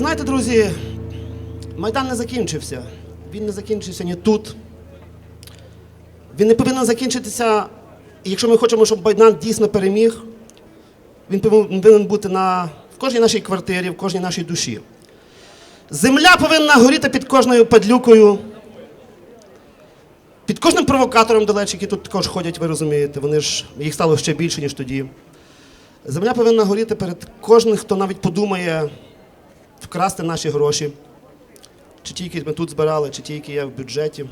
Знаєте, друзі, Майдан не закінчився. Він не закінчився ні тут. Він не повинен закінчитися, і якщо ми хочемо, щоб Майдан дійсно переміг, він повинен бути на, в кожній нашій квартирі, в кожній нашій душі. Земля повинна горіти під кожною падлюкою, під кожним провокатором далеч, які тут також ходять, ви розумієте, вони ж їх стало ще більше, ніж тоді. Земля повинна горіти перед кожним, хто навіть подумає вкрасти наші гроші, чи ті, які ми тут збирали, чи ті, які є в бюджеті.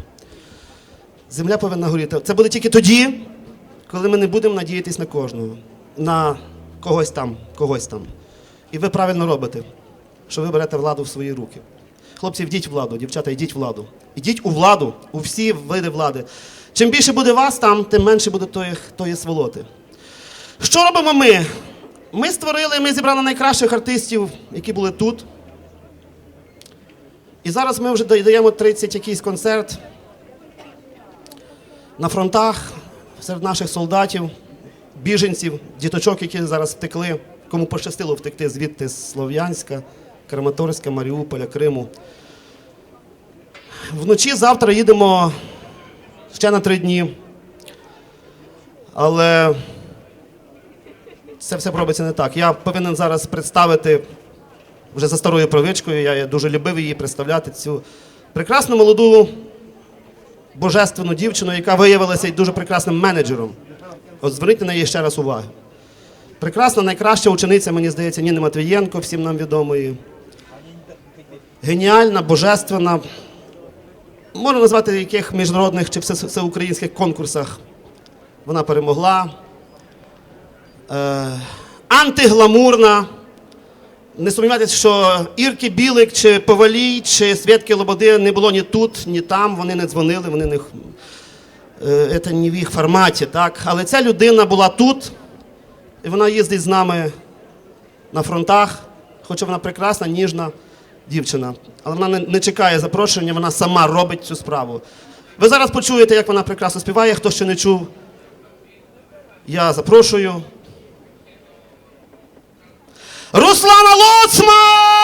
Земля повинна горіти. Це буде тільки тоді, коли ми не будемо надіятись на кожного, на когось там, когось там. І ви правильно робите, що ви берете владу в свої руки. Хлопці, йдіть владу, дівчата, йдіть владу. Йдіть у владу, у всі види влади. Чим більше буде вас там, тим менше буде тої, тої сволоти. Що робимо ми? Ми створили, ми зібрали найкращих артистів, які були тут. І зараз ми вже даємо 30 якийсь концерт на фронтах серед наших солдатів, біженців, діточок, які зараз втекли, кому пощастило втекти звідти з Слов'янська, Краматорська, Маріуполя, Криму. Вночі завтра їдемо ще на три дні. Але це все робиться не так. Я повинен зараз представити вже за старою провичкою, я дуже любив її представляти цю прекрасну молоду божественну дівчину, яка виявилася й дуже прекрасним менеджером. От зверніть на неї ще раз увагу. Прекрасна, найкраща учениця, мені здається, Ніни Матвієнко, всім нам відомої. Геніальна, божественна. Можна назвати яких міжнародних чи всеукраїнських конкурсах вона перемогла. Е, антигламурна. Не сумнівайтеся, що Ірки Білик, чи Повалій, чи Святки Лободи не було ні тут, ні там. Вони не дзвонили, вони не. е, Це не в їх форматі, так? Але ця людина була тут, і вона їздить з нами на фронтах, хоча вона прекрасна, ніжна дівчина. Але вона не чекає запрошення, вона сама робить цю справу. Ви зараз почуєте, як вона прекрасно співає, хто ще не чув. Я запрошую. Руслана Лоцман!